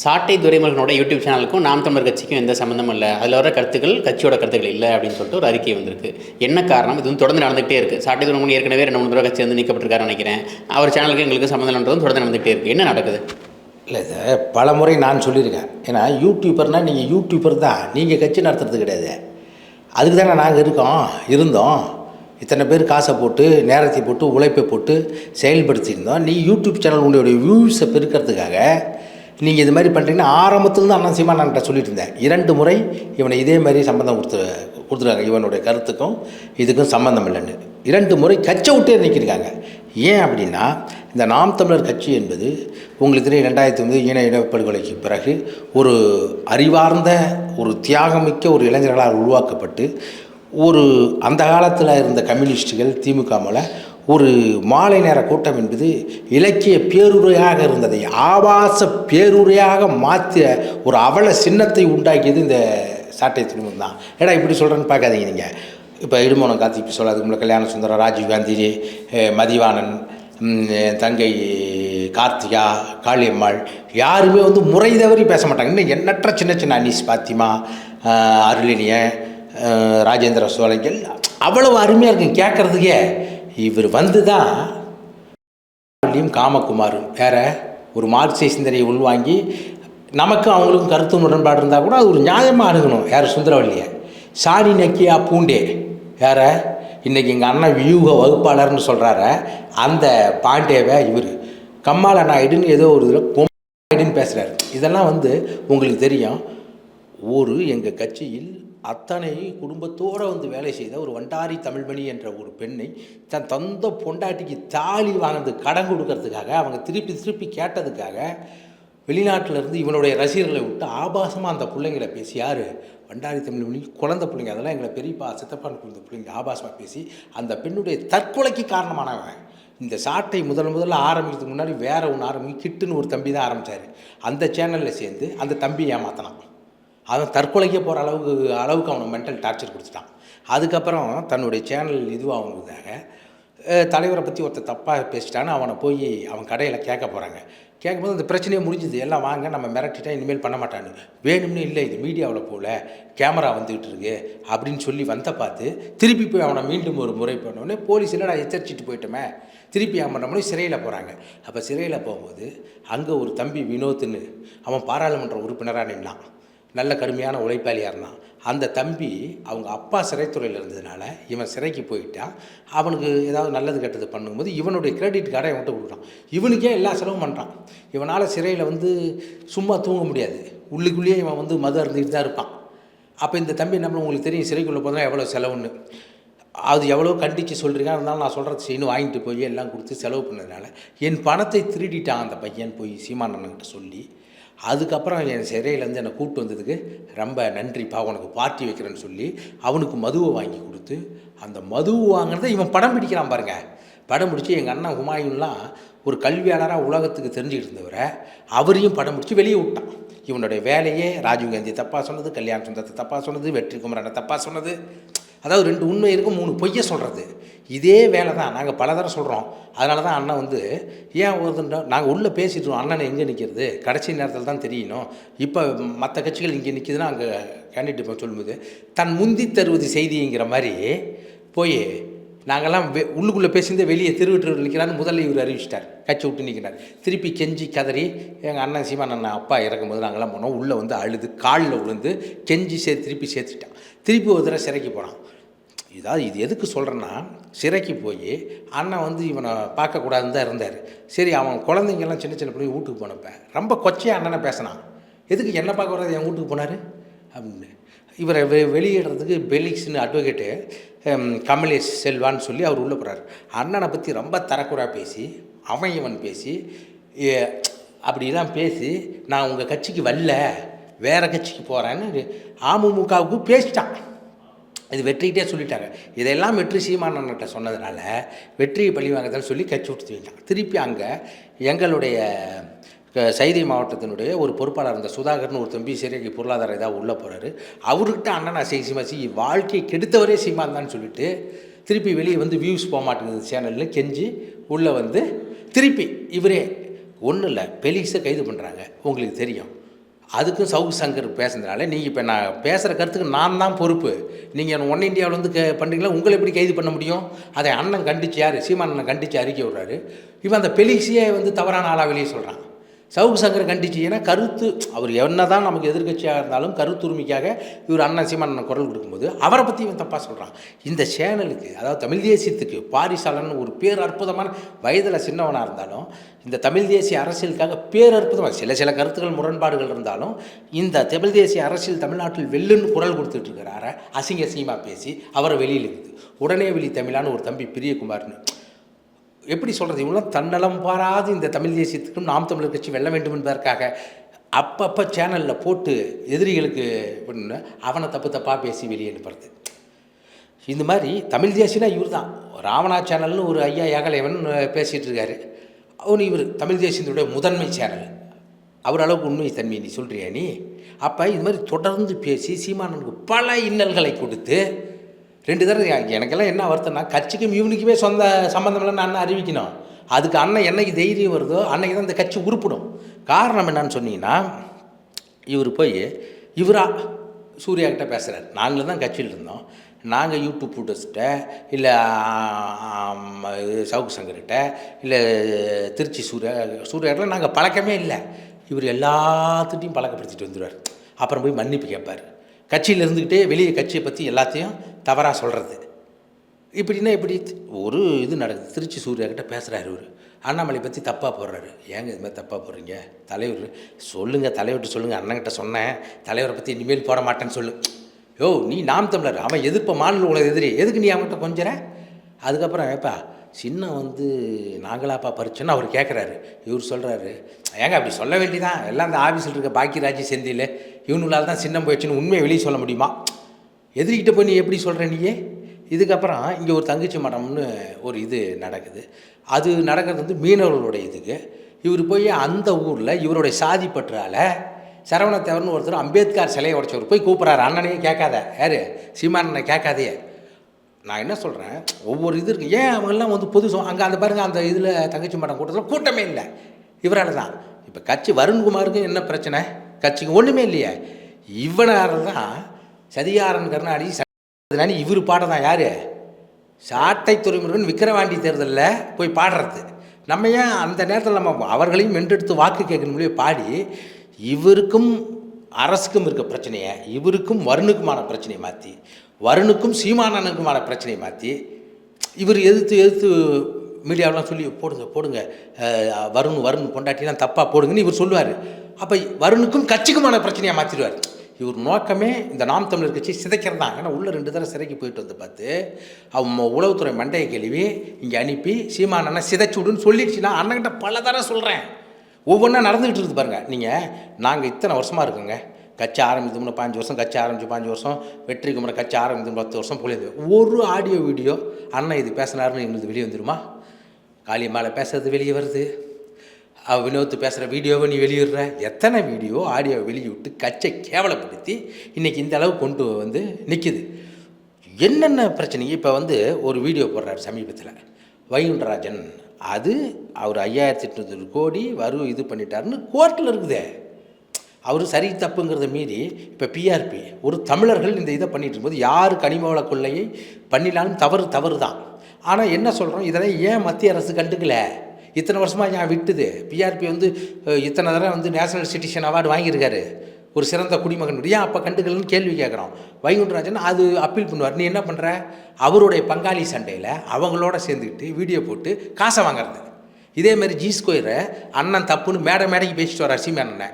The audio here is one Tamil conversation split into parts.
சாட்டை துரைமுருகனோட யூடியூப் சேனலுக்கும் நாம் தமிழர் கட்சிக்கும் எந்த சம்மந்தமும் இல்லை. அதில் வர கருத்துக்கள் கட்சியோட கருத்துக்கள் இல்லை அப்படின்னு சொல்லிட்டு ஒரு அறிக்கை வந்திருக்கு. என்ன காரணம்? இது வந்து தொடர்ந்து நடந்துகிட்டே இருக்குது சாட்டை துரைமுருகன் ஏற்கனவே ரெண்டு மூணு தடவை கட்சி வந்து நீக்கப்பட்டிருக்காரு நினைக்கிறேன். அவர் சேனலுக்கு எங்களுக்கு சம்மந்தம் இல்லைன்றதும் தொடர்ந்து நடந்துகிட்டே இருக்குது என்ன நடக்குது? இல்லை சார் பல முறை நான் சொல்லியிருக்கேன். ஏன்னா யூடியூபர்னால் நீங்கள் யூடியூபர் தான். நீங்கள் கட்சி நடத்துறது கிடையாது. அதுக்கு தானே நாங்கள் இருக்கோம் இருந்தோம். இத்தனை பேர் காசை போட்டு நேரத்தை போட்டு உழைப்பை போட்டு செயல்படுத்தியிருந்தோம். நீ யூடியூப் சேனல் உங்களுடைய வியூஸை பெருக்கிறதுக்காக நீங்கள் இது மாதிரி பண்ணுறீங்கன்னா ஆரம்பத்தில் தான் அண்ணன் சீமா நான் சொல்லிட்டு இருந்தேன். இரண்டு முறை இவனை இதே மாதிரி சம்மந்தம் கொடுத்து கொடுத்துருக்காங்க. இவனுடைய கருத்துக்கும் இதுக்கும் சம்மந்தம் இல்லைன்னு. இரண்டு முறை கச்சை விட்டே நிற்கிருக்காங்க ஏன் அப்படின்னா இந்த நாம் தமிழர் கட்சி என்பது உங்களுக்கு தெரியும் ரெண்டாயிரத்தி ஒன்பது ஈன இனப்படுகொலைக்கு பிறகு ஒரு அறிவார்ந்த ஒரு தியாகமிக்க ஒரு இளைஞர்களால் உருவாக்கப்பட்டு ஒரு அந்த காலத்தில் இருந்த கம்யூனிஸ்டுகள் திமுக மேலே ஒரு மாலை நேர கூட்டம் என்பது இலக்கிய பேருரையாக இருந்ததை ஆபாச பேருரையாக மாற்றிய ஒரு அவல சின்னத்தை உண்டாக்கியது இந்த சாட்டை திருமணம் தான். ஏடா இப்படி சொல்கிறேன்னு பார்க்காதீங்க நீங்கள் இப்போ இடுமோனம் கார்த்திக் இப்படி சொல்லாதுக்கு முன்னாடி கல்யாண சுந்தரம் ராஜீவ் காந்தி மதிவானன் மதிவாணன் தங்கை கார்த்திகா காளியம்மாள் யாருமே வந்து முறை தவறி பேச மாட்டாங்க. இன்னும் எண்ணற்ற சின்ன சின்ன அனீஸ் பாத்திமா அருளினிய அருளினியன் ராஜேந்திர சோழங்கள் அவ்வளவு அருமையாக இருக்கும். கேட்குறதுக்கே இவர் வந்து தான் வள்ளியும் காமகுமாரும் வேற ஒரு மார்க்சிய சிந்தனையை உள்வாங்கி நமக்கும் அவங்களுக்கும் கருத்து முரண்பாடு இருந்தால் கூட அது ஒரு நியாயமாக அணுகணும் யார் சுந்தரவல்லியை. சாணி நக்கியா பூண்டே. வேற இன்றைக்கி எங்கள் அண்ணன் வியூக வகுப்பாளர்னு சொல்கிறார அந்த பாண்டேவை இவர். கம்மால நாயுடுன்னு ஏதோ ஒரு இதில் நாயுடுன்னு பேசுகிறாரு இதெல்லாம் வந்து உங்களுக்கு தெரியும். ஒரு எங்கள் கட்சியில் அத்தனை குடும்பத்தோடு வந்து வேலை செய்த ஒரு வண்டாரி தமிழ்மணி என்ற ஒரு பெண்ணை தன் தந்த பொண்டாட்டிக்கு தாலி வாங்கினது கடன் கொடுக்கறதுக்காக அவங்க திருப்பி திருப்பி கேட்டதுக்காக வெளிநாட்டிலேருந்து இவனுடைய ரசிகர்களை விட்டு ஆபாசமாக அந்த பிள்ளைங்களை பேசி யார்? வண்டாரி தமிழ்மணி குழந்தை பிள்ளைங்க அதெல்லாம் எங்களை பெரியப்பா சித்தப்பான் குழந்தை பிள்ளைங்க ஆபாசமாக பேசி அந்த பெண்ணுடைய தற்கொலைக்கு காரணமானவன். இந்த சாட்டை முதல் முதல்ல ஆரம்பிக்கிறதுக்கு முன்னாடி வேற ஒன்று ஆரம்பி கிட்டுன்னு ஒரு தம்பி தான் ஆரம்பித்தார் அந்த சேனலில் சேர்ந்து அந்த தம்பி ஏமாத்தினான். அவன் தற்கொலைக்கே போகிற அளவுக்கு அளவுக்கு அவனை மென்டல் டார்ச்சர் கொடுத்துட்டான். அதுக்கப்புறம் தன்னுடைய சேனல் இதுவாகுதாக தலைவரை பற்றி ஒருத்தர் தப்பாக பேசிட்டான்னு அவனை போய் அவன் கடையில் கேட்க போகிறாங்க கேட்கும்போது அந்த பிரச்சனையே முடிஞ்சுது. எல்லாம் வாங்க நம்ம மிரட்டிட்டா இனிமேல் பண்ண மாட்டான்னு. வேணும்னு இல்லை இது மீடியாவில் போகல கேமரா வந்துக்கிட்டு இருக்கு அப்படின்னு சொல்லி வந்த பார்த்து திருப்பி போய் அவனை மீண்டும் ஒரு முறை பண்ணோடனே போலீஸ் இல்லைடா எச்சரிச்சிட்டு போயிட்டோமே? திருப்பி அவன் பண்ண சிறையில் போகிறாங்க அப்போ சிறையில் போகும்போது அங்கே ஒரு தம்பி வினோத்துன்னு அவன் பாராளுமன்ற உறுப்பினராக நின்னான். நல்ல கடுமையான உழைப்பாளியாக இருந்தான் அந்த தம்பி அவங்க அப்பா சிறைத்துறையில் இருந்ததுனால இவன் சிறைக்கு போயிட்டான் அவனுக்கு ஏதாவது நல்லது கெட்டது பண்ணும்போது இவனுடைய கிரெடிட் கார்டை இவன்கிட்ட கொடுக்குறான். இவனுக்கே எல்லா செலவும் பண்ணுறான் இவனால் சிறையில் வந்து சும்மா தூங்க முடியாது. உள்ளுக்குள்ளேயே இவன் வந்து மது அருந்திட்டு தான் இருப்பான். அப்போ இந்த தம்பி என்ன உங்களுக்கு தெரியும் சிறைக்குள்ளே போனால் எவ்வளோ செலவுன்னு. அது எவ்வளோ கண்டித்து சொல்கிறீங்க இருந்தாலும் நான் சொல்கிறது செய்யணும் வாங்கிட்டு போய் எல்லாம் கொடுத்து செலவு பண்ணதுனால என் பணத்தை திருடிட்டான் அந்த பையன் போய் சீமானன்கிட்ட சொல்லி அதுக்கப்புறம் என் சிறையிலேருந்து என்னை கூப்பிட்டு வந்ததுக்கு ரொம்ப நன்றிப்பா உனக்கு பார்ட்டி வைக்கிறேன்னு சொல்லி அவனுக்கு மதுவை வாங்கி கொடுத்து அந்த மது வாங்கினதை இவன் படம் பிடிக்கிறான் பாருங்க. படம் பிடிச்சி எங்கள் அண்ணன் ஹுமாயூன்லாம் ஒரு கல்வியாளராக உலகத்துக்கு தெரிஞ்சுக்கிட்டு இருந்தவரை அவரையும் படம் பிடிச்சி வெளியே விட்டான். இவனுடைய வேலையே ராஜீவ்காந்தி தப்பாக சொன்னது கல்யாண சுந்தரத்தை தப்பாக சொன்னது வெற்றி குமரனை தப்பாக சொன்னது. அதாவது ரெண்டு உண்மை இருக்கும் மூணு பொய்யை சொல்கிறது இதே வேலை தான் நாங்கள் பல தடவை சொல்கிறோம் அதனால தான் அண்ணன் வந்து ஏன் ஒருத்தன் நாங்கள் உள்ளே பேசிட்டுருவோம் அண்ணன் எங்கே நிற்கிறது கடைசி நேரத்தில் தான் தெரியணும். இப்போ மற்ற கட்சிகள் இங்கே நிற்கிதுன்னா அங்கே கேண்டிடேட் இப்போ சொல்லும்போது தன் முந்தி தருவது செய்திங்கிற மாதிரி போய் நாங்கள்லாம் வெ உள்ளுக்குள்ளே பேசியிருந்தே வெளியே திருவிட்டு நிற்கிறான்னு முதல்ல இவர் அறிவிச்சிட்டார். கட்சி விட்டு நிற்கிறார் திருப்பி கெஞ்சி கதறி எங்கள் அண்ணன் சீமான் அண்ணன் அப்பா இறக்கும்போது நாங்கள்லாம் போனோம். உள்ளே வந்து அழுது காலில் விழுந்து கெஞ்சி சே திருப்பி சேர்த்துட்டான். திருப்பி ஒரு தடவை சிறைக்கு போனான். இதாவது இது எதுக்கு சொல்கிறேன்னா சிறைக்கு போய் அண்ணன் வந்து இவனை பார்க்கக்கூடாதுன்னு தான் இருந்தார். சரி அவன் குழந்தைங்கெல்லாம் சின்ன சின்ன பிள்ளைங்க வீட்டுக்கு போனப்ப ரொம்ப கொச்சையாக அண்ணனை பேசினான். எதுக்கு என்ன பார்க்க வராது என் வீட்டுக்கு போனார்? அப்படின்னு. இவரை வெ வெளியிடுறதுக்கு பெலிக்ஸ்னு அட்வொகேட்டு கமலேஷ் செல்வான்னு சொல்லி அவர் உள்ளே போகிறார் அண்ணனை பற்றி ரொம்ப தரக்குறாக பேசி அவன் இவன் பேசி ஏ, அப்படிலாம் பேசி நான் உங்கள் கட்சிக்கு வரல வேறு கட்சிக்கு போகிறேன்னு அமமுகவுக்கு பேசிட்டான். இது வெற்றிக்கிட்டே சொல்லிட்டாங்க. இதெல்லாம் வெற்றி சீமானன்கிட்ட சொன்னதுனால வெற்றியை பழி சொல்லி கட்சி விட்டு தூக்கிட்டாங்க திருப்பி அங்கே எங்களுடைய சைதை மாவட்டத்தினுடைய ஒரு பொறுப்பாளர் இருந்த சுதாகர்னு ஒரு தம்பி சரியாக பொருளாதார இதாக உள்ளே போகிறாரு அவர்கிட்ட அண்ணன் அசை சீமாசி வாழ்க்கையை கெடுத்தவரே சீமான் தான் சொல்லிட்டு திருப்பி வெளியே வந்து வியூஸ் போக மாட்டேங்குது சேனல்னு கெஞ்சி உள்ளே வந்து திருப்பி இவரே ஒன்றும் இல்லை பெலிக்ஸை கைது பண்ணுறாங்க உங்களுக்கு தெரியும். அதுக்கும் சவுக்கு சங்கர் பேசுனதுனால நீங்கள் இப்போ நான் பேசுகிற கருத்துக்கு நான் தான் பொறுப்பு. நீங்கள் ஒன் இந்தியாவில் வந்து பண்ணுறீங்களா உங்களை எப்படி கைது பண்ண முடியும்? அதை அண்ணன் கண்டிச்சு யார்? சீமான் அண்ணன் கண்டித்து அறிக்கை விடுறாரு. இவன் அந்த பெலிசியை வந்து தவறான ஆளாக வெளியே சொல்கிறான் சவுக்கு சங்கரை கண்டிச்சு ஏன்னா கருத்து அவர் என்ன தான் நமக்கு எதிர்க்கட்சியாக இருந்தாலும் கருத்துரிமைக்காக இவர் அண்ணன் சீமான் குரல் கொடுக்கும்போது அவரை பற்றி இவன் தப்பாக சொல்கிறான் இந்த சேனலுக்கு அதாவது தமிழ் தேசியத்துக்கு பாரிசாலன் ஒரு பேர் அற்புதமான வயதில் சின்னவனாக இருந்தாலும் இந்த தமிழ் தேசிய அரசியலுக்காக பேரற்புதமாக சில சில கருத்துக்கள் முரண்பாடுகள் இருந்தாலும் இந்த தமிழ் தேசிய அரசியல் தமிழ்நாட்டில் வெல்லுன்னு குரல் கொடுத்துட்டு இருக்கிறார அசிங்க அசிங்கமாக பேசி அவரை வெளியில் இருக்குது உடனே வெளி தமிழான ஒரு தம்பி பிரியகுமார்னு. எப்படி சொல்கிறது இவங்களாம் தன்னலம் பாராது இந்த தமிழ் தேசியத்துக்கும் நாம் தமிழர் கட்சி வெல்ல வேண்டும் என்பதற்காக அப்பப்போ சேனலில் போட்டு எதிரிகளுக்கு அவனை தப்பு தப்பாக பேசி வெளியே அனுப்புறது. இந்த மாதிரி தமிழ் தேசியனா இவர் தான் ராவணா சேனல்னு ஒரு ஐயா ஏகலைவன் பேசிகிட்டு இருக்காரு. அவனு இவர். தமிழ் தேசியத்தினுடைய முதன்மை சேனல். அவர் அளவுக்கு உண்மை தன்மை நீ சொல்கிறியா நீ? அப்போ இது மாதிரி தொடர்ந்து பேசி சீமானனுக்கு பல இன்னல்களை கொடுத்து ரெண்டு தடவை எனக்கெல்லாம் என்ன வருத்தம்னா கட்சிக்கும் இவனுக்குமே சொந்த சம்மந்தம் நான் அண்ணன் அறிவிக்கணும். அதுக்கு அண்ணன் என்னைக்கு தைரியம் வருதோ அன்னைக்கு தான் இந்த கட்சி உருப்பிடும். காரணம் என்னன்னு சொன்னீங்கன்னா இவர் போய் இவரா சூர்யா கிட்ட பேசுகிறார் நாங்களும் தான் கட்சியில் இருந்தோம். நாங்கள் யூடியூப் ஃபோட்டோஸ்கிட்ட இல்லை சவுக்கு சங்கர்கிட்ட இல்லை திருச்சி சூர்யா சூர்யாட்டில் நாங்கள் பழக்கமே இல்லை. இவர் எல்லாத்துட்டையும் பழக்கப்படுத்திட்டு வந்துடுவார் அப்புறம் போய் மன்னிப்பு கேட்பார் கட்சியில் இருந்துக்கிட்டே வெளியே கட்சியை பற்றி எல்லாத்தையும் தவறாக சொல்கிறது இப்படின்னா இப்படி ஒரு இது நடக்குது. திருச்சி சூர்யா கிட்ட பேசுகிறாரு இவர். அண்ணாமலை பற்றி தப்பாக போடுறாரு. ஏங்க இது மாதிரி தப்பாக போடுறீங்க? தலைவர் சொல்லுங்கள் தலைவர்கிட்ட சொல்லுங்கள் அண்ணங்கிட்ட சொன்னேன். தலைவரை பற்றி இனிமேல் போட மாட்டேன்னு சொல்லு. யோ நீ நாம் தமிழர். அவன் எதிர்ப்ப மாநில உலக எதிரி. எதுக்கு நீ அவன்கிட்ட கொஞ்சிற? அதுக்கப்புறம் ஏப்பா சின்ன வந்து நாங்களாப்பா பறிச்சோன்னு அவர் கேட்குறாரு இவர் சொல்கிறாரு ஏங்க அப்படி சொல்ல வேண்டியதான் எல்லாம் அந்த ஆஃபீஸில் இருக்க பாக்கியராஜ் செந்தியில் இவனுங்களால் தான் சின்னம் போயிடுச்சுன்னு உண்மையை வெளியே சொல்ல முடியுமா? எதிர்கிட்ட போய் நீ எப்படி சொல்கிற நீயே? இதுக்கப்புறம் இங்கே ஒரு தங்கச்சி மடம்னு ஒரு இது நடக்குது. அது நடக்கிறது வந்து மீனவர்களுடைய இதுக்கு. இவர் போய் அந்த ஊரில் இவருடைய சாதி பற்றால சரவணத்தேவர்னு ஒருத்தர் அம்பேத்கர் சிலையை உடைச்சவர் போய் கூப்பிட்றாரு. அண்ணனையும் கேட்காத. யார்? சீமானனை கேட்காதே. நான் என்ன சொல்கிறேன் ஒவ்வொரு இது இருக்குது ஏன் அவங்கெல்லாம் வந்து பொது அங்கே அந்த பாருங்கள் அந்த இதில் தங்கச்சி மடம் கூட்டத்தில் கூட்டமே இல்லை. இவரால் தான். இப்போ கட்சி வருண்குமாருக்கு என்ன பிரச்சனை? கட்சிக்கு ஒன்றுமே இல்லையே. இவனால தான் சதிகாரன் கருணாடி அதனால இவர் பாட தான் யார்? சாட்டை துறைமுருகன் விக்கிரவாண்டி தேர்தலில் போய் பாடுறது. நம்ம ஏன் அந்த நேரத்தில் நம்ம அவர்களையும் வென்றெடுத்து வாக்கு கேட்கணும்லே பாடி இவருக்கும் அரசுக்கும் இருக்க பிரச்சனையை இவருக்கும் வருணுக்குமான பிரச்சனையை மாற்றி வருணுக்கும் சீமானனுக்குமான பிரச்சனையை மாற்றி இவர் எதிர்த்து எதிர்த்து மீடியாவெலாம் சொல்லி போடுங்க போடுங்க வருண் வருண் பொண்டாட்டிலாம் தப்பாக போடுங்கன்னு இவர் சொல்லுவார். அப்போ வருணுக்கும் கட்சிக்குமான பிரச்சனையாக மாற்றிடுவார் இவர் நோக்கமே இந்த நாம் தமிழர் கட்சி சிதைக்கிறது தான் ஏன்னா உள்ளே ரெண்டு தடவை சிறைக்கு போயிட்டு வந்து பார்த்து அவன் உளவுத்துறை மண்டையை கழுவி இங்கே அனுப்பி சீமானனை சிதைச்சு விடுன்னு சொல்லிடுச்சுன்னா அண்ணன்கிட்ட பல தடவை சொல்கிறேன் ஒவ்வொன்றா நடந்துக்கிட்டு இருக்குது பாருங்கள் நீங்கள் நாங்கள் இத்தனை வருஷமாக இருக்குங்க. கட்சி ஆரம்பித்தோம்னு பாஞ்சு வருஷம் கட்சி ஆரம்பிச்சு பாஞ்சு வருஷம் வெற்றி குமரன் கட்சி ஆரம்பித்து பத்து வருஷம் பொழியுது ஒரு ஆடியோ வீடியோ அண்ணன் இது பேசினாருன்னு எங்களுக்கு வெளியே வந்துருமா? மேலே பேசுறது வெளியே வருது. அவ வினோத்து பேசுகிற வீடியோவை நீ வெளியிடுற. எத்தனை வீடியோ ஆடியோவை வெளியிட்டு கட்சை கேவலப்படுத்தி இன்றைக்கி இந்த அளவு கொண்டு வந்து நிற்கிது என்னென்ன பிரச்சனை? இப்போ வந்து ஒரு வீடியோ போடுறாரு சமீபத்தில். வைகுண்டராஜன். அது அவர் ஐயாயிரத்தி எட்நூறு கோடி வரும் இது பண்ணிட்டாருன்னு கோர்ட்டில் இருக்குதே. அவர் சரி தப்புங்கிறத மீறி இப்போ பிஆர்பி ஒரு தமிழர்கள் இந்த இதை பண்ணிட்டு இருக்கும்போது யார் கனிமவள கொள்ளையை பண்ணினாலும் தவறு தவறு தான் ஆனால் என்ன சொல்கிறோம் இதெல்லாம் ஏன் மத்திய அரசு கண்டுக்கல? இத்தனை வருஷமாக ஏன் விட்டுது? பிஆர்பி வந்து இத்தனை தடவை வந்து நேஷனல் சிட்டிசன் அவார்டு வாங்கியிருக்காரு. ஒரு சிறந்த குடிமகன் ஏன் அப்போ கண்டுக்கலன்னு கேள்வி கேட்குறோம். வைகுண்டராஜன் அது அப்பீல் பண்ணுவார். நீ என்ன பண்ணுற அவருடைய பங்காளி சண்டையில் அவங்களோட சேர்ந்துக்கிட்டு வீடியோ போட்டு காசை வாங்குறது. இதேமாரி மாதிரி ஜி ஸ்கொயரை அண்ணன் தப்புன்னு மேடை மேடைக்கு பேசிட்டு வர சீமே அண்ணனை.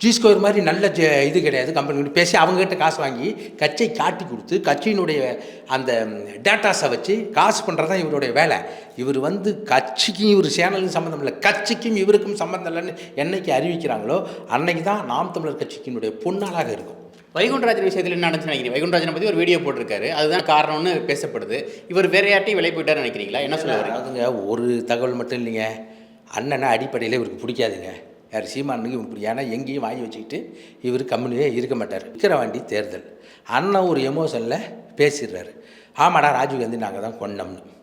ஜி ஸ்கொயர் மாதிரி நல்ல ஜ- இது கிடையாது கம்பெனி பேசி அவங்ககிட்ட காசு வாங்கி கட்சியை காட்டி கொடுத்து கட்சியினுடைய அந்த டேட்டாஸை வச்சு காசு பண்ணுறது தான் இவருடைய வேலை. இவர் வந்து கட்சிக்கும் இவர் சேனலுக்கும் சம்மந்தம் இல்லை. கட்சிக்கும் இவருக்கும் சம்மந்தம் இல்லைன்னு என்னைக்கு அறிவிக்கிறாங்களோ அன்னைக்கு தான் நாம் தமிழர் கட்சிக்கினுடைய பொன்னாளாக இருக்கும். வைகுண்டராஜன் விஷயத்தில் என்ன நடந்துச்சு நினைக்கிறீங்க? வைகுண்டராஜனை பற்றி ஒரு வீடியோ போட்டிருக்காரு. அதுதான் காரணம்னு பேசப்படுது. இவர் வேற யார்ட்டையும் விலை போயிட்டாரு நினைக்கிறீங்களா? என்ன சொல்ல வரீங்க? அதாவதுங்க ஒரு தகவல் மட்டும் இல்லைங்க. அண்ணனை அடிப்படையில் இவருக்கு பிடிக்காதுங்க. யார் சீமானுக்கு இவருக்கு பிடிக்கும் ஏன்னா எங்கேயும் வாங்கி வச்சுக்கிட்டு இவர் கம்முனியே இருக்க மாட்டார். விக்கிரவாண்டி தேர்தல். அண்ணன் ஒரு எமோஷனில் பேசிடுறாரு. ஆமாடா ராஜீவ்காந்தி நாங்கள் தான் கொண்டோம்னு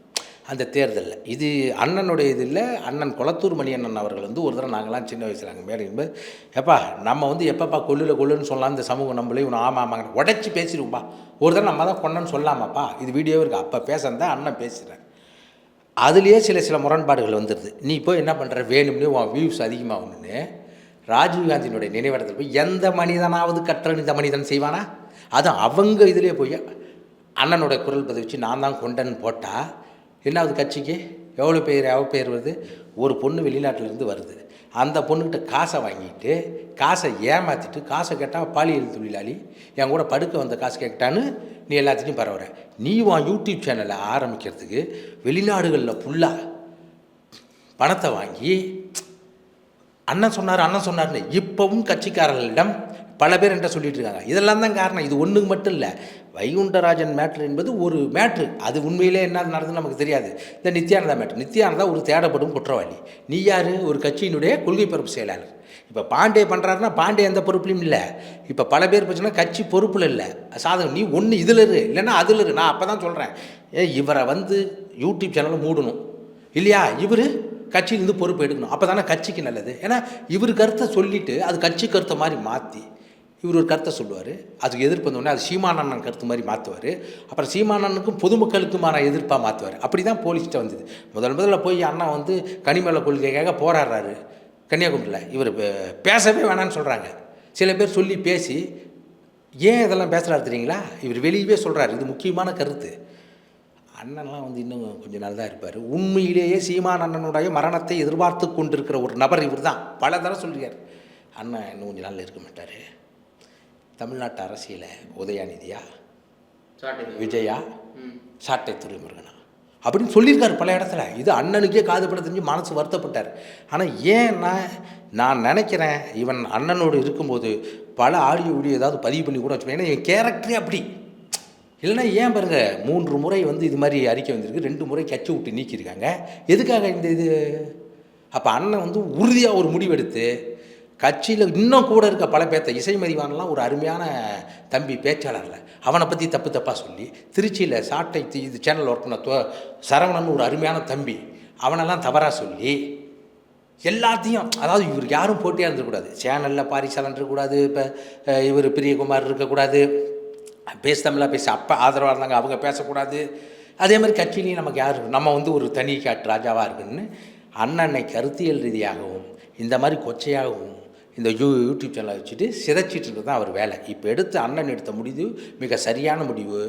அந்த தேர்தலில். இது அண்ணனுடைய இது இல்லை அண்ணன் குளத்தூர் மணி அண்ணன் அவர்கள் வந்து ஒரு தடவை நாங்களாம் சின்ன வயசில் அங்கே மேலே எப்பா நம்ம வந்து எப்பப்பா கொல்லுல கொல்லுன்னு சொல்லலாம் இந்த சமூகம் நம்மளே இவனு ஆமாம் ஆமாங்க உடச்சி பேசிடுவோம்பா ஒரு தடவை நம்ம தான் கொண்டோன்னு சொல்லாமாப்பா. இது வீடியோ இருக்குது அப்போ பேசுறதா அண்ணன் பேசுகிறேன் அதுலேயே சில சில முரண்பாடுகள் வந்துடுது நீ போய் என்ன பண்ணுற வேணும்னு உன் வியூஸ் அதிகமாகணும்னு ராஜீவ்காந்தியினுடைய நினைவிடத்தில் போய் எந்த மனிதனாவது கற்றல் இந்த மனிதன் செய்வானா? அது அவங்க இதுலேயே போய் அண்ணனோட குரல் பதிவிச்சு நான் தான் கொண்டேன்னு போட்டால் என்னாவது கட்சிக்கு? எவ்வளோ பேர் எவ்வளோ பேர் வருது? ஒரு பொண்ணு வெளிநாட்டிலேருந்து வருது. அந்த பொண்ணுக்கிட்ட காசை வாங்கிட்டு காசை ஏமாற்றிட்டு காசை கேட்டால் பாலியல் தொழிலாளி என் கூட படுக்க வந்த காசு கேட்டான்னு நீ எல்லாத்தையும் பரவுற. நீ உன் யூடியூப் சேனலை ஆரம்பிக்கிறதுக்கு வெளிநாடுகளில் ஃபுல்லாக பணத்தை வாங்கி அண்ணன் சொன்னார் அண்ணன் சொன்னார்னு இப்போவும் கட்சிக்காரர்களிடம் பல பேர் என்கிட்ட சொல்லிட்டு இருக்காங்க இதெல்லாம் தான் காரணம். இது ஒன்றுக்கு மட்டும் இல்லை. வைகுண்டராஜன் மேட்ரு என்பது ஒரு மேட்ரு அது உண்மையிலே என்ன நடந்தது நமக்கு தெரியாது. இந்த நித்யானந்தா மேட்ரு நித்யானந்தா ஒரு தேடப்படும் குற்றவாளி. நீ யார்? ஒரு கட்சியினுடைய கொள்கை பரப்பு செயலாளர். இப்போ பாண்டே பண்ணுறாருன்னா பாண்டே எந்த பொறுப்புலையும் இல்லை. இப்போ பல பேர் பிரச்சனை கட்சி பொறுப்பில் இல்லை. சாதகம் நீ ஒன்று இதில் இரு. இல்லைன்னா அதில் இரு. நான் அப்போ தான் சொல்கிறேன் ஏ இவரை வந்து யூடியூப் சேனலை மூடணும். இல்லையா? இவர் கட்சியிலேருந்து பொறுப்பு எடுக்கணும். அப்போ தானே கட்சிக்கு நல்லது. ஏன்னா இவர் கருத்தை சொல்லிவிட்டு அது கட்சி கருத்தை மாதிரி மாற்றி இவர் ஒரு கருத்தை சொல்லுவார். அதுக்கு எதிர்ப்பு வந்தோடனே அது சீமானண்ணன் கருத்து மாதிரி மாற்றுவார் அப்புறம் சீமானனுக்கும் பொதுமக்களுக்குமான எதிர்ப்பாக மாற்றுவார் அப்படி தான் போலீஸ்கிட்ட வந்தது. முதல் முதல்ல போய் அண்ணா வந்து கனிமல கொள்கைக்காக போராடுறாரு. கன்னியாகுமரியில். இவர் பேசவே வேணான்னு சொல்கிறாங்க சில பேர் சொல்லி பேசி ஏன் இதெல்லாம் பேசுகிறாரு தெரியுங்களா? இவர் வெளியவே சொல்கிறாரு இது முக்கியமான கருத்து. அண்ணன்லாம் வந்து இன்னும் கொஞ்ச நாள் தான் இருப்பார். உண்மையிலேயே சீமான் அண்ணனுடைய மரணத்தை எதிர்பார்த்து கொண்டிருக்கிற ஒரு நபர் இவர் தான் பல தடவை சொல்கிறார் அண்ணன் இன்னும் கொஞ்சம் நாள் இருக்க மாட்டார். தமிழ்நாட்டு அரசியலை உதயாநிதியா விஜயா சாட்டை துரைமுருகனா? அப்படின்னு சொல்லியிருக்காரு பல இடத்துல. இது அண்ணனுக்கே காதுபட தெரிஞ்சு மனசு வருத்தப்பட்டார். ஆனால் ஏன்னா நான் நினைக்கிறேன் இவன் அண்ணனோடு இருக்கும்போது பல ஆடியோ வீடியோ ஏதாவது பதிவு பண்ணி கூட வச்சுப்பேன். ஏன்னா என் கேரக்டரே அப்படி. இல்லைன்னா ஏன் பாருங்க மூன்று முறை வந்து இது மாதிரி அறிக்கை வந்திருக்கு. ரெண்டு முறை கட்சி விட்டு நீக்கியிருக்காங்க. எதுக்காக இந்த இது? அப்போ அண்ணன் வந்து உறுதியாக ஒரு முடிவெடுத்து கட்சியில் இன்னும் கூட இருக்க பல பேர்த்த இசைமதிவானலாம் ஒரு அருமையான தம்பி பேச்சாளரில். அவனை பற்றி தப்பு தப்பாக சொல்லி திருச்சியில் சாட்டை இது சேனல் ஒர்க் பண்ண தோ சரவணன் ஒரு அருமையான தம்பி அவனெல்லாம் தவறாக சொல்லி எல்லாத்தையும் அதாவது இவர் யாரும் போட்டியாக இருந்துக்கூடாது சேனலில் பாரிசாலன் இருக்கக்கூடாது இப்போ இவர் பிரியகுமார் இருக்கக்கூடாது பேச தமிழாக பேச அப்போ ஆதரவாக இருந்தாங்க அவங்க பேசக்கூடாது. அதே மாதிரி கட்சியிலையும் நமக்கு யார் நம்ம வந்து ஒரு தனி காட்டு ராஜாவாக இருக்குன்னு அண்ணனை கருத்தியல் ரீதியாகவும் இந்த மாதிரி கொச்சையாகவும் இந்த யூ யூடியூப் சேனலை வச்சுட்டு சிதைச்சிட்டு இருக்கிறது தான் அவர் வேலை. இப்போ எடுத்து அண்ணன் எடுத்த முடிவு மிக சரியான முடிவு.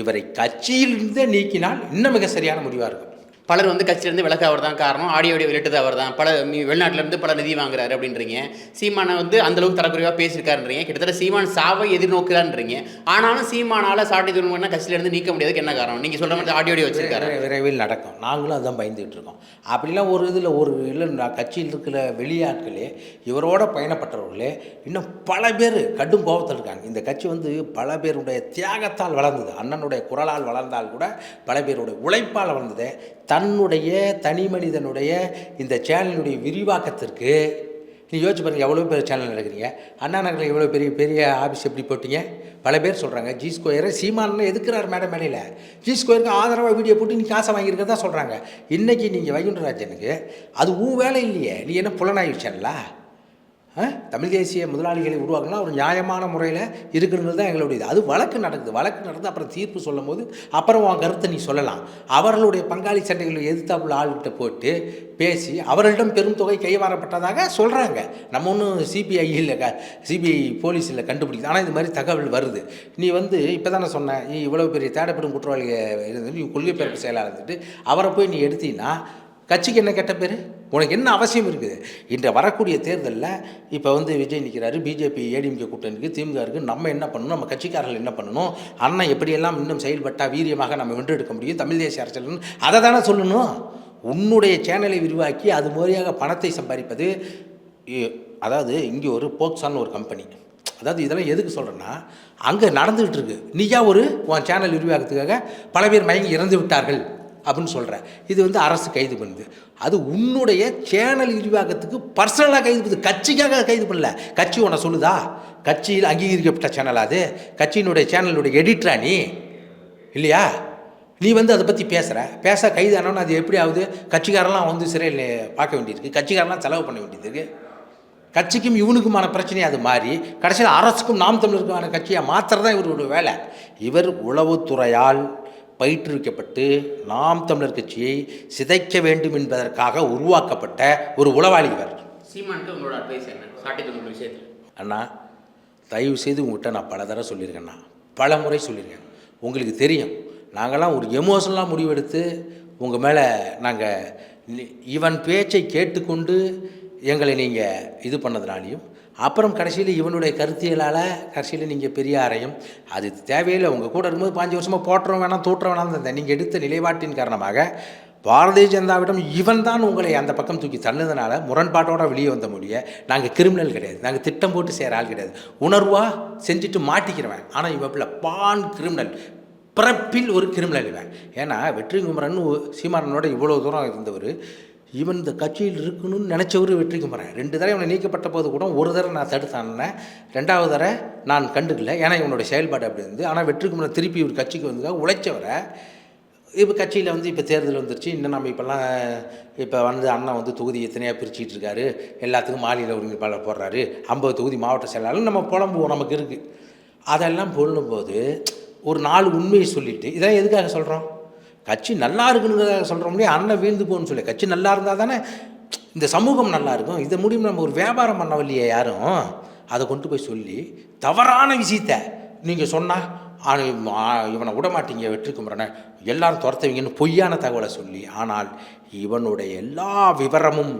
இவரை கட்சியிலிருந்தே நீக்கினால் இன்னும் மிக சரியான முடிவாக இருக்கும். பலர் வந்து கட்சியிலேருந்து விலக அவர் தான் காரணம். ஆடியோ ஆடியோ வெளியிட்டது அவர் தான் பல வெளிநாட்டிலேருந்து பல நிதி வாங்குறாரு அப்படின்றீங்க. சீமானை வந்து அந்தளவுக்கு தரக்குறைவாக பேசியிருக்காருன்றீங்க. கிட்டத்தட்ட சீமான் சாவை எதிர்நோக்குறான்றீங்க ஆனாலும் சீமானால சாட்டை துருவம்னா கட்சியிலேருந்து நீக்க முடியாதுக்கு என்ன காரணம்? நீங்கள் சொல்கிற மாதிரி ஆடியோ ஆடியோ வச்சிருக்காரு. விரைவில் நடக்கும். நாங்களும் அதான் பயந்துகிட்டு இருக்கோம். அப்படிலாம் ஒரு இதில் ஒரு இல்லை கட்சியில் இருக்கிற வெளியாட்களே இவரோட பயணப்பட்டவர்களே இன்னும் பல பேர் கடும் கோபத்தில் இருக்காங்க. இந்த கட்சி வந்து பல பேருடைய தியாகத்தால் வளர்ந்தது. அண்ணனுடைய குரலால் வளர்ந்தால் கூட பல பேருடைய உழைப்பால் வளர்ந்தது. தன்னுடைய தனி மனிதனுடைய இந்த சேனலினுடைய விரிவாக்கத்திற்கு நீ யோசிச்சு பாருங்கள் எவ்வளோ பெரிய சேனல் நடக்கிறீங்க? அண்ணா நகரில் எவ்வளோ பெரிய பெரிய ஆஃபீஸ் எப்படி போட்டீங்க? பல பேர் சொல்கிறாங்க ஜி ஸ்கொயரை சீமானில் எதுக்குறாரு மேடம் மேடையில்? ஜி ஸ்கொயருக்கு ஆதரவாக வீடியோ போட்டு நீ காசை வாங்கியிருக்கதா சொல்கிறாங்க இன்றைக்கி நீங்கள் வைகுண்டராஜனுக்கு அது உன் வேலை இல்லையே நீ என்ன புலனாய்வு சேனலா? தமிழ் தேசிய முதலாளிகளை உருவாக்கினா ஒரு நியாயமான முறையில் இருக்கிறது தான் எங்களுடைய இது அது வழக்கு நடக்குது. வழக்கு நடந்து அப்புறம் தீர்ப்பு சொல்லும் போது அப்புறம் உன் கருத்தை நீ சொல்லலாம். அவர்களுடைய பங்காளி சண்டைகளை எதிர்த்தாப்புல ஆள்கிட்ட போட்டு பேசி அவர்களிடம் பெரும் தொகை கைவாரப்பட்டதாக சொல்கிறாங்க நம்ம ஒன்றும் சிபிஐ இல்லை க சிபிஐ போலீஸில் கண்டுபிடிக்குது. ஆனால் இது மாதிரி தகவல் வருது. நீ வந்து இப்போ தானே சொன்ன நீ இவ்வளோ பெரிய தேடப்படும் குற்றவாளிகள் இருந்து நீ கொள்கை பிறப்பு செயலாளர் இருந்துட்டு அவரை போய் நீ எடுத்தீங்கன்னா கட்சிக்கு என்ன கெட்ட பேர்? உனக்கு என்ன அவசியம் இருக்குது? இன்று வரக்கூடிய தேர்தலில் இப்போ வந்து விஜய் நிற்கிறாரு பிஜேபி ஏடிஎம்கே கூட்டணிக்கு திமுக இருக்குது நம்ம என்ன பண்ணணும்? நம்ம கட்சிக்காரர்கள் என்ன பண்ணணும்? அண்ணன் எப்படியெல்லாம் இன்னும் செயல்பட்டால் வீரியமாக நம்ம வென்றெடுக்க முடியும்? தமிழ் தேசிய அரசியல்னு அதை தானே சொல்லணும்? உன்னுடைய சேனலை விரிவாக்கி அது முறையாக பணத்தை சம்பாதிப்பது அதாவது இங்கே ஒரு போக்சான்னு ஒரு கம்பெனி. அதாவது இதெல்லாம் எதுக்கு சொல்கிறேன்னா அங்கே நடந்துகிட்டு இருக்கு. நீயா ஒரு உன் சேனல் விரிவாக்கத்துக்காக பல பேர் மயங்கி இறந்து விட்டார்கள். அப்படின்னு சொல்கிறேன் இது வந்து அரசு கைது பண்ணுது. அது உன்னுடைய சேனல் விரிவாக்கத்துக்கு பர்சனலாக கைது பண்ணுது. கட்சிக்காக கைது பண்ணல. கட்சி உன்னை சொல்லுதா? கட்சியில் அங்கீகரிக்கப்பட்ட சேனல் அது? கட்சியினுடைய சேனலுடைய எடிட்டரா நீ? இல்லையா? நீ வந்து அதை பற்றி பேசுகிற பேச கைதானோன்னு அது எப்படி ஆகுது? கட்சிக்காரெல்லாம் வந்து சிறையில் பார்க்க வேண்டியிருக்கு. கட்சிக்காரெல்லாம் செலவு பண்ண வேண்டியது இருக்குது கட்சிக்கும் இவனுக்குமான பிரச்சனையை அது மாறி கடைசியில் அரசுக்கும் நாம் தமிழருக்குமான கட்சியை மாத்திரதான் இவரோட வேலை. இவர் உளவுத்துறையால் பயிற்றுவிக்கப்பட்டு நாம் தமிழர் கட்சியை சிதைக்க வேண்டும் என்பதற்காக உருவாக்கப்பட்ட ஒரு உளவாளி இவர். சீமானுக்கு உங்களோட அட்வைஸ் என்ன? சாட்டை விஷயத்தில். அண்ணா தயவு செய்து உங்கள்கிட்ட நான் பல தடவை சொல்லியிருக்கேண்ணா பல முறை சொல்லியிருக்கேன். உங்களுக்கு தெரியும். நாங்கள்லாம் ஒரு எமோஷனலாக முடிவெடுத்து உங்கள் மேலே நாங்கள் இவன் பேச்சை கேட்டுக்கொண்டு எங்களை நீங்கள் இது பண்ணதுனாலையும் அப்புறம் கடைசியில் இவனுடைய கருத்தியலால் கடைசியில் நீங்கள் பெரியாரையும் அது தேவையில்லை. உங்கள் கூட இருக்கும்போது பாஞ்சு வருஷமாக போட்டுறோம் வேணாம் தோற்றம் வேணாம் தந்தேன். நீங்கள் எடுத்த நிலைப்பாட்டின் காரணமாக பாரதிய ஜனதாவிடம் இவன் தான் உங்களை அந்த பக்கம் தூக்கி தள்ளுனதுனால முரண்பாட்டோட வெளியே வந்த முடிய நாங்கள் கிரிமினல் கிடையாது. நாங்கள் திட்டம் போட்டு செய்கிற ஆள் கிடையாது. உணர்வாக செஞ்சுட்டு மாட்டிக்கிறவன். ஆனால் இவன் பிள்ளை பான் கிரிமினல். பிறப்பில் ஒரு கிரிமினல் இவன். ஏன்னா வெற்றி குமரன் ஒ- சீமானனோட இவ்வளோ தூரம் இருந்தவர் இவன் இந்த கட்சியில் இருக்கணும்னு நினச்சவர் வெற்றி குமரன் ரெண்டு தடவை இவனை நீக்கப்பட்ட போது கூட ஒரு தடவை நான் தடுத்தானேன் ரெண்டாவது தடவை நான் கண்டுக்கல. ஏன்னா இவனுடைய செயல்பாடு அப்படி இருந்து ஆனால் வெற்றிக்கு குமரன் திருப்பி இவர் கட்சிக்கு வந்து உழைச்சவரை இப்போ கட்சியில் வந்து இப்போ தேர்தல் வந்துருச்சு. இன்னும் நம்ம இப்போல்லாம் இப்போ வந்து அண்ணன் வந்து தொகுதி எத்தனையாக பிரிச்சுட்டு இருக்காரு. எல்லாத்துக்கும் மாநில ஒருங்கிணைப்பாளர் போடுறாரு. ஐம்பது தொகுதி மாவட்ட செயலாளர். நம்ம புலம்புவோம். நமக்கு இருக்குது அதெல்லாம் போது ஒரு நாலு உண்மையை சொல்லிவிட்டு இதெல்லாம் எதுக்காக சொல்கிறோம் கட்சி நல்லா இருக்குங்கிறதாக சொல்கிறோம் முடியும் அண்ணன் வீழ்ந்து போகணும்னு சொல்லி. கட்சி நல்லா இருந்தால் தானே இந்த சமூகம் நல்லா இருக்கும். இதை முடியும் நம்ம ஒரு வியாபாரம் பண்ணவில்லையே யாரும்? அதை கொண்டு போய் சொல்லி தவறான விஷயத்த நீங்கள் சொன்னால் இவனை விட மாட்டீங்க வெற்றி குமரனை. எல்லாரும் துரத்துவீங்கன்னு பொய்யான தகவலை சொல்லி ஆனால் இவனுடைய எல்லா விவரமும்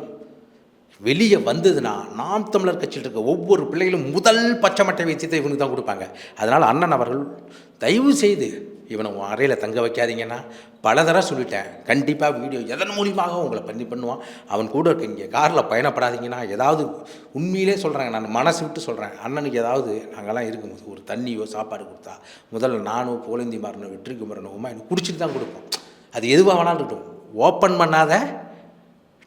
வெளியே வந்ததுன்னா நாம் தமிழர் கட்சியில் இருக்க ஒவ்வொரு பிள்ளைகளும் முதல் பச்சை மட்டை வைத்தியத்தை இவனுக்கு தான் கொடுப்பாங்க. அதனால் அண்ணன் அவர்கள் தயவு செய்து இவனை உன் அறையில் தங்க வைக்காதீங்கன்னா பல தடவை சொல்லிட்டேன். கண்டிப்பாக வீடியோ எதன் மூலியமாக உங்களை பண்ணி பண்ணுவான். அவன் கூட இருக்க இங்கே காரில் பயணப்படாதீங்கன்னா ஏதாவது உண்மையிலே சொல்கிறாங்க நான் மனசு விட்டு சொல்கிறேன் அண்ணனுக்கு ஏதாவது நாங்கள்லாம் இருக்கும்போது ஒரு தண்ணியோ சாப்பாடு கொடுத்தா முதல்ல நானும் போலந்தி மரணம் வெற்றி குமரனுமா எனக்கு குடிச்சிட்டு தான் கொடுப்போம். அது எதுவாக வேணாலும் இருக்கட்டும். ஓப்பன் பண்ணாத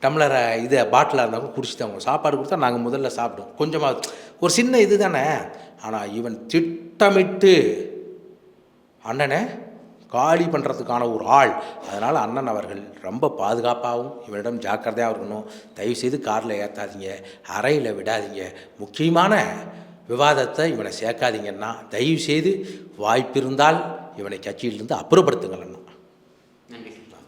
டம்ளரை இது பாட்டிலாக இருந்தாலும் குடிச்சிட்டு அவங்க சாப்பாடு கொடுத்தா நாங்கள் முதல்ல சாப்பிடுவோம். கொஞ்சமாக ஒரு சின்ன இது தானே. ஆனால் இவன் திட்டமிட்டு அண்ணனை காலி பண்ணுறதுக்கான ஒரு ஆள். அதனால் அண்ணன் அவர்கள் ரொம்ப பாதுகாப்பாகவும் இவனிடம் ஜாக்கிரதையாக இருக்கணும். தயவுசெய்து காரில் ஏற்றாதீங்க அறையில் விடாதீங்க. முக்கியமான விவாதத்தை இவனை சேர்க்காதீங்கன்னா தயவுசெய்து வாய்ப்பிருந்தால் இவனை கட்சியிலிருந்து அப்புறப்படுத்துங்கள் அண்ணன்